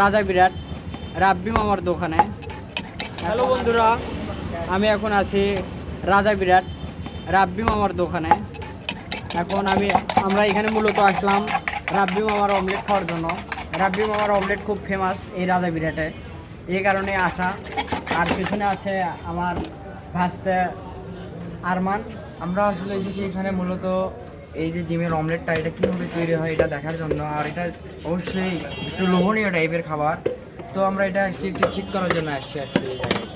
রাজা বিরাট রাব্বি মামার দোকানে। হ্যালো বন্ধুরা। আমি এখন আছি রাজা বিরাট রাব্বি মামার দোকানে। এখন আমি আমরা এখানে মূলত আসলাম রাব্বি মামার অমলেট খাওয়ার জন্য। রাব্বি মামার অমলেট খুব ফেমাস এই রাজা বিরাটে। এই কারণে আসা। আর পিছনে আছে আমার ভাসতে আরমান। আমরা আসলে এসেছি এখানে মূলত এই যে ডিমের অমলেটটা, এটা কীভাবে তৈরি হয় এটা দেখার জন্য। আর এটা অবশ্যই একটু লোভনীয় টাইপের খাবার। তো আমরা এটা একটু একটু ঠিক করার জন্য আসছি আজকে এই জায়গায়।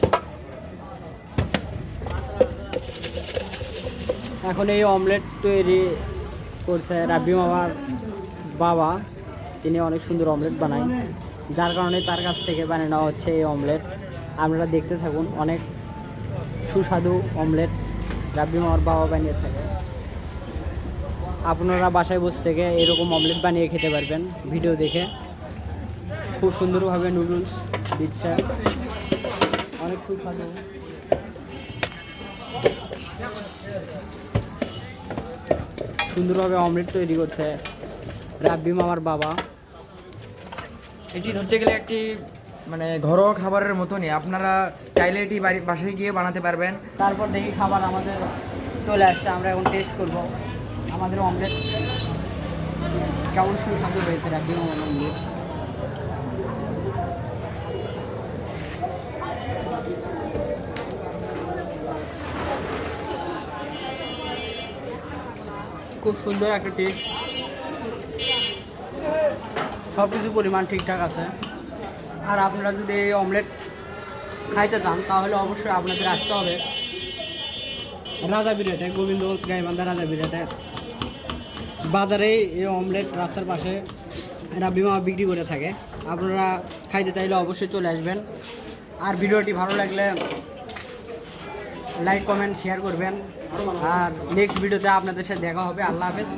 এখন এই অমলেট তৈরি করছে রাব্বি মামার বাবা। তিনি অনেক সুন্দর অমলেট বানায়। যার কারণে তার কাছ থেকে বানিয়ে নেওয়া হচ্ছে এই অমলেট। আপনারা দেখতে থাকুন, অনেক সুস্বাদু অমলেট রাব্বি মামার বাবা বানিয়ে থাকে। আপনারা বাসায় বসে থেকে এরকম অমলেট বানিয়ে খেতে পারবেন ভিডিও দেখে। খুব সুন্দরভাবে নুডলস দিচ্ছে। অনেক সুস্বাদু সুন্দরভাবে অমলেট তৈরি করছে রাব্বি মামার বাবা। এটি ধরতে গেলে একটি মানে ঘরোয়া খাবারের মতনই। আপনারা চাইলে এটি বাড়ি বাসায় গিয়ে বানাতে পারবেন। তারপর দেখি খাবার আমাদের চলে আসছে আমরা এখন টেস্ট করব। আমাদের অমলেট। কেমন সুস্বাদু হয়েছে মামার অমলেট খুব সুন্দর একটা টেস্ট সব কিছু পরিমাণ ঠিকঠাক আছে। আর আপনারা যদি এই অমলেট খাইতে চান, তাহলে অবশ্যই আপনাদের আসতে হবে। রাজা বিরাটে গোবিন্দগঞ্জ গাইবান্ধা রাজা বিরাটে বাজারে এই অমলেট রাস্তার পাশে রাব্বি বিমা বিক্রি করে থাকে। আপনারা খাইতে চাইলে অবশ্যই চলে আসবেন। আর ভিডিওটি ভালো লাগলে লাইক কমেন্ট শেয়ার করবেন। আর নেক্সট ভিডিওতে আপনাদের সাথে দেখা হবে। আল্লাহ হাফেজ